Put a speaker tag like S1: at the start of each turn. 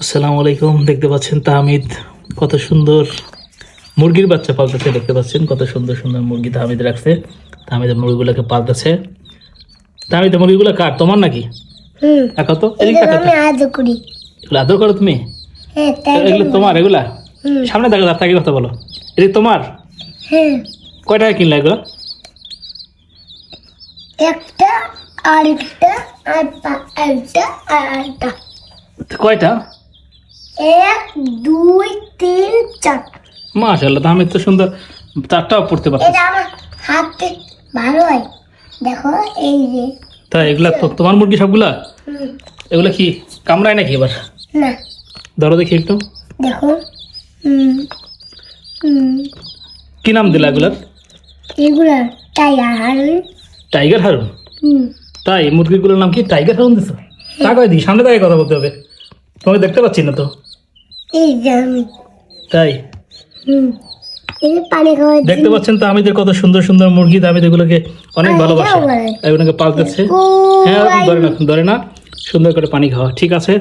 S1: আসসালামু আলাইকুম দেখতে পাচ্ছেন তাহমিদ কত সুন্দর মুরগির বাচ্চা পালতেছে দেখতে পাচ্ছেন কত সুন্দর সুন্দর মুরগি তাহমিদ রাখছে। তাহমিদ মুরগিগুলোকে পালতেছে। তাহমিদ মুরগিগুলো কার? তোমার নাকি?
S2: হুম।
S1: তো?
S2: এগুলো
S1: আদর করো। তুমি?
S2: হ্যাঁ
S1: এগুলো তোমার এগুলা? সামনে দেখা তাকে কথা বলো। এদিকে তোমার?
S2: হ্যাঁ।
S1: কয় টাকা কিনলা এগুলো?
S2: একটা আরেকটা আরেকটা আর আরেকটা
S1: কয়টা
S2: এক দুই তিন চার
S1: মাশাল্লাহ তাহমিদ তো সুন্দর চারটাও পড়তে পারছে
S2: এটা আমার হাতে ভালো হয় দেখো এই যে
S1: তা এগুলা তো তোমার মুরগি সবগুলা এগুলা কি কামড়ায় নাকি এবার
S2: না
S1: ধরো দেখি একটু
S2: দেখো
S1: কি নাম দিলা এগুলার
S2: এগুলা তাই আর
S1: টাইগার হারুন
S2: হুম
S1: তাই মুরগিগুলোর নাম কি টাইগার হারুন দিছো? তাকাই দি সামনে তাকে কথা বলতে হবে। তোমাকে দেখতে পাচ্ছি না তো।
S2: এই যে আমি।
S1: তাই?
S2: হুম এই পানি খাওয়া
S1: দেখতে পাচ্ছেন তো আমিদের কত সুন্দর সুন্দর মুরগি তো এগুলোকে অনেক ভালোবাসি। এগুলোকে পালতেছে। হ্যাঁ ধরে না ধরে না। সুন্দর করে পানি খাওয়া ঠিক আছে?